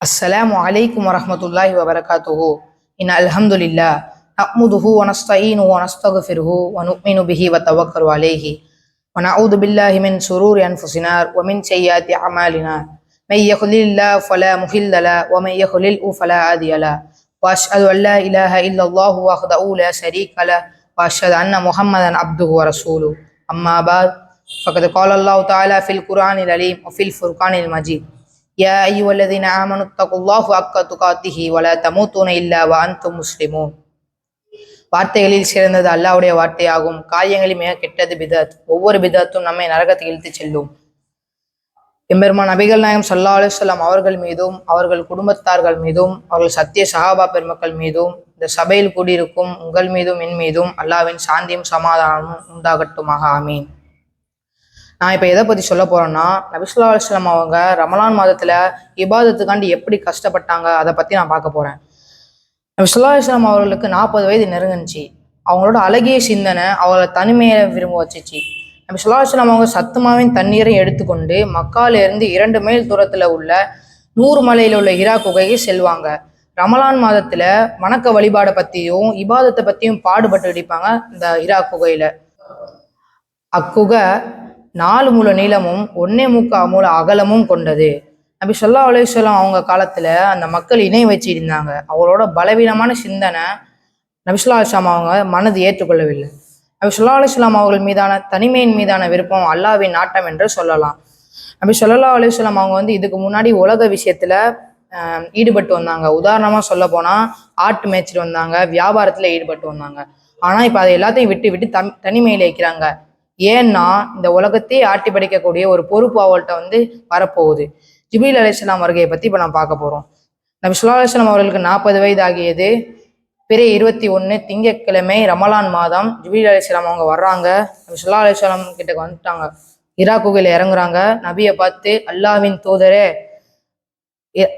السلام عليكم ورحمة الله وبركاته. إن الحمد لله نحمده ونستعينه ونستغفره ونؤمن به وتوكل عليه. ونعوذ بالله من شرور أنفسنا ومن سيئات أعمالنا. من يضلل الله فلا مضل له ومن يضلل فلا هادي له. وأشهد أن لا إله إلا الله وحده لا شريك له وأشهد أن محمدا عبده ورسوله. أما بعد فقد قال الله تعالى في القرآن العليم وفي الفرقان المجيد. يا أيها الذين آمنوا اتقوا الله حق تقاته ولا تموتون إلا وأنتم مسلمون வார்த்தைகளில் சிறந்தது அல்லாவுடைய வார்த்தையாகும் காரியங்களில் மிக கெட்டது பிதத் ஒவ்வொரு பிதத்தும் நம்மை நரகத்தில் இழுத்துச் செல்லும் எம்பெருமான் நபிகள் நாயகம் சல்லா அலுவலாம் அவர்கள் மீதும் அவர்கள் குடும்பத்தார்கள் மீதும் அவர்கள் சத்திய சஹாபா பெருமக்கள் மீதும் இந்த சபையில் கூடியிருக்கும் உங்கள் மீதும் என் மீதும் அல்லாவின் சாந்தியும் சமாதானமும் உண்டாகட்டுமாக ஆமீன் நான் இப்போ எதை பற்றி சொல்ல போகிறேன்னா நபிசுல்லா அலுவலாம் அவங்க ரமலான் மாதத்தில் இபாதத்துக்காண்டி எப்படி கஷ்டப்பட்டாங்க அதை பற்றி நான் பார்க்க போகிறேன் நபிசுல்லா அலுவலாம் அவர்களுக்கு நாற்பது வயது நெருங்குச்சு அவங்களோட அழகிய சிந்தனை அவங்கள தனிமையை விரும்ப வச்சுச்சு. நபி சொல்லா அவங்க சத்துமாவின் தண்ணீரை எடுத்துக்கொண்டு மக்காலிருந்து இரண்டு மைல் தூரத்தில் உள்ள நூறு மலையில் உள்ள இரா குகைக்கு செல்வாங்க. ரமலான் மாதத்தில் வணக்க வழிபாடை பற்றியும் இபாதத்தை பற்றியும் பாடுபட்டு இடிப்பாங்க இந்த இரா குகையில். அக்குகை நாலு முழு நீளமும் ஒன்னே முக்கா மூல அகலமும் கொண்டது. நபி சொல்லா அலுவலாம் அவங்க காலத்தில் அந்த மக்கள் இணை வச்சிருந்தாங்க. அவங்களோட பலவீனமான சிந்தனை நபிசுல்லா அலுவலாம் அவங்க மனது ஏற்றுக்கொள்ளவில்லை. நபி சொல்லா அலுவலாம் அவர்கள் மீதான தனிமையின் மீதான விருப்பம் அல்லாவின் நாட்டம் என்று சொல்லலாம். நபி சொல்லா அலுவலாம் அவங்க வந்து இதுக்கு முன்னாடி உலக விஷயத்தில் ஈடுபட்டு வந்தாங்க. உதாரணமாக சொல்ல போனால் ஆட்டு மேய்ச்சிட்டு வந்தாங்க வியாபாரத்தில் ஈடுபட்டு வந்தாங்க. ஆனால் இப்போ அதை எல்லாத்தையும் விட்டு விட்டு தம் தனிமையில் வைக்கிறாங்க. ஏன்னா இந்த உலகத்தையே ஆட்டி படைக்கக்கூடிய ஒரு பொறுப்பு அவள்கிட்ட வந்து வரப்போகுது. ஜிபில் அலிஸ்லாம் வருகையை பத்தி இப்போ நான் பார்க்க போறோம். நபி சுல்லா அலிஸ்லாம் அவர்களுக்கு நாற்பது வயது ஆகியது பிறை இருபத்தி ஒன்று திங்கட்கிழமை ரமலான் மாதம் ஜிபீல் அலிஸ்லாம் அவங்க வர்றாங்க. நபி சுல்லா அலிஸ்லாம் கிட்ட வந்துட்டாங்க. இரா குகையில் இறங்குறாங்க. நபியை பார்த்து அல்லாவின் தூதரே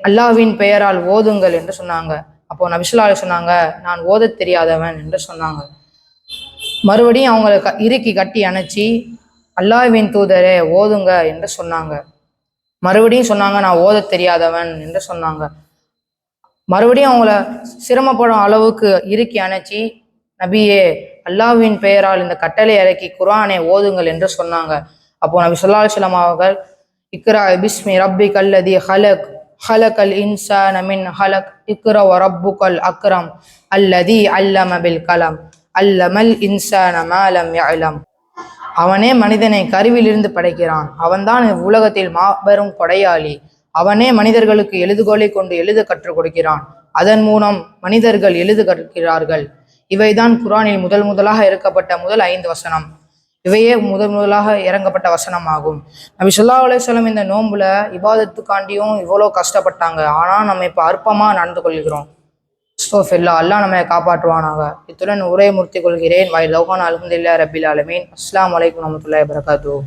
அல்லாவின் பெயரால் ஓதுங்கள் என்று சொன்னாங்க. அப்போ நபிசுல்லா சொன்னாங்க நான் ஓதத் தெரியாதவன் என்று சொன்னாங்க. மறுபடியும் அவங்கள க இறுக்கி கட்டி அணைச்சி அல்லாஹ்வின் தூதரே ஓதுங்க என்று சொன்னாங்க. மறுபடியும் சொன்னாங்க நான் ஓத தெரியாதவன் என்று சொன்னாங்க. மறுபடியும் அவங்கள சிரமப்படும் அளவுக்கு இறுக்கி அணைச்சி நபியே அல்லாஹ்வின் பெயரால் இந்த கட்டளை இறக்கி குர்ஆனை ஓதுங்கள் என்று சொன்னாங்க. அப்போ நபி சொல்லா அலைஹி அவர்கள் இக்ரா பிஸ்மி ரப்பி கல்லதி ஹலக் ஹலக் அல் இன்சா மின் ஹலக் இக்ரா ரப்பு கல் அக்ரம் அல்லதி அல்லமபில் கலம். அல்லமல் இன்சான மாலம் அவனே மனிதனை கருவிலிருந்து படைக்கிறான். அவன்தான் இவ்வுலகத்தில் மாபெரும் கொடையாளி. அவனே மனிதர்களுக்கு எழுதுகோலை கொண்டு எழுத கற்றுக் கொடுக்கிறான். அதன் மூலம் மனிதர்கள் எழுது கற்கிறார்கள். இவைதான் குரானில் முதல் முதலாக இறக்கப்பட்ட முதல் ஐந்து வசனம். இவையே முதல் முதலாக இறங்கப்பட்ட வசனமாகும். நபி சொல்லா அலுவலம் இந்த நோம்புல இபாதத்துக்காண்டியும் இவ்வளோ கஷ்டப்பட்டாங்க. ஆனால் நம்ம இப்போ அற்பமாக நடந்து கொள்கிறோம். ஸ்டோஃபில்லா அல்லாஹ் நம்மை காப்பாற்றுவானாக. இத்துடன் உரையை முடித்துக் கொள்கிறேன். வாய் லௌகான் அலமதுல்லா ரபில் அலமீன் அஸ்லாம் வலைக்கம் வரமத்துல்லாஹி வரகாத்துஹு